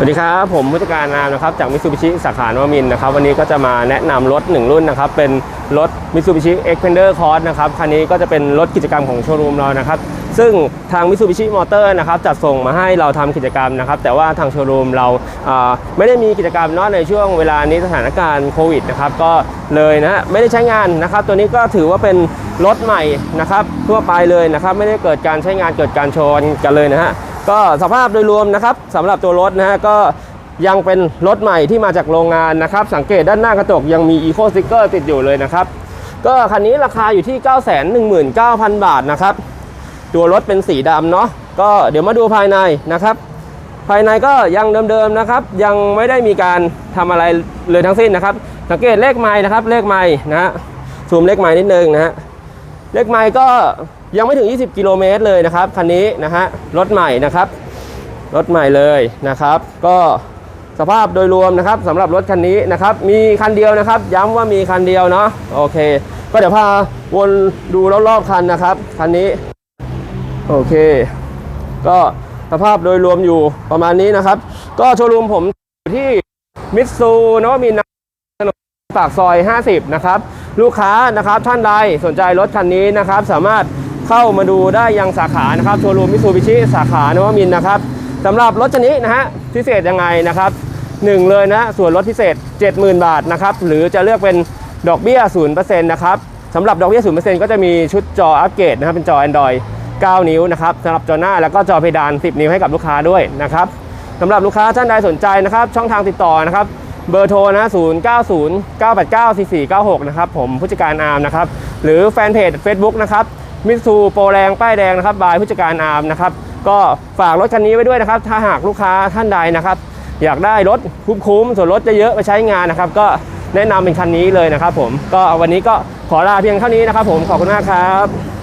สวัสดีครับ ผมผู้จัดการนามนะครับจากมิ t ซูบิชิสาขานวมินนะครับวันนี้ก็จะมาแนะนำรถหนึ่งรุ่นนะครับเป็นรถ Mitsubishi Xpander Cross นะครับคันนี้ก็จะเป็นรถกิจกรรมของโชว์รูมเรานะครับซึ่งทาง Mitsubishi Motor นะครับจัดส่งมาให้เราทำกิจกรรมนะครับแต่ว่าทางโชว์รูมเราไม่ได้มีกิจกรรมนาะในช่วงเวลานี้สถานการณ์โควิดนะครับก็เลยนะฮะไม่ได้ใช้งานนะครับตัวนี้ก็ถือว่าเป็นรถใหม่นะครับทั่วไปเลยนะครับไม่ได้เกิดการใช้งานเกิดการโชว์กันเลยนะฮะ ก็สภาพโดยรวมนะครับสำหรับตัวรถนะฮะก็ยังเป็นรถใหม่ที่มาจากโรงงานนะครับ สังเกตด้านหน้ากระจกยังมี Eco Sticker ติดอยู่เลยนะครับ ก็คันนี้ราคาอยู่ที่ 919,000 บาทนะครับ ตัวรถเป็นสีดำเนาะก็เดี๋ยวมาดูภายในนะครับ ภายในก็ยังเดิมๆนะครับ ยังไม่ได้มีการทำอะไรเลยทั้งสิ้นนะครับ สังเกตเลขไม้นะครับ เลขไม้นะฮะซูมเลขไม้นิดนึงนะฮะ เลขไมล์ก็ยังไม่ถึง 20 กิโลเมตรเลยนะครับคันนี้นะฮะรถใหม่นะครับรถใหม่เลยนะครับ ก็สภาพโดยรวมนะครับสำหรับรถคันนี้นะครับ มีคันเดียวนะครับ ย้ำว่ามีคันเดียวเนาะโอเค ก็เดี๋ยวพาวนดูรอบๆคันนะครับคันนี้โอเค ก็สภาพโดยรวมอยู่ประมาณนี้นะครับ ก็โชว์รูมผมอยู่ที่มิตซูนวมินทร์ปากซอย 50 นะครับ ลูกค้านะครับท่านใดสนใจรถคันนี้นะครับ สามารถเข้ามาดูได้ยังสาขานะครับโชว์รูมมิซูบิชิสาขานวมินนะครับสำหรับรถคันนี้นะฮะพิเศษยังไงนะครับหนึ่งเลยนะส่วนลดพิเศษ 70,000 บาทนะครับหรือจะเลือกเป็นดอกเบี้ย0%นะครับสำหรับดอกเบี้ย0%ก็จะมีชุดจออัปเกรดนะครับเป็นจอ Android 9 นิ้วนะครับสำหรับจอหน้าแล้วก็จอเพดาน 10 นิ้วให้กับลูกค้าด้วยนะครับสำหรับลูกค้าท่านใดสนใจนะครับ ช่องทางติดต่อนะครับ เบอร์โทรนะ 0 9 0 9 8 9 4 4 9 6 นะครับ ผมผู้จัดการอาร์มนะครับ หรือแฟนเพจ Facebook นะครับมิตซูโปรแรงป้ายแดงนะครับบายผู้จัดการอาร์มนะครับ ก็ฝากรถคันนี้ไว้ด้วยนะครับ ถ้าหากลูกค้าท่านใดนะครับ อยากได้รถคุ้มๆส่วนรถจะเยอะไปใช้งานนะครับ ก็แนะนำเป็นคันนี้เลยนะครับ ผมก็วันนี้ก็ขอลาเพียงเท่านี้นะครับ ผมขอบคุณมากครับ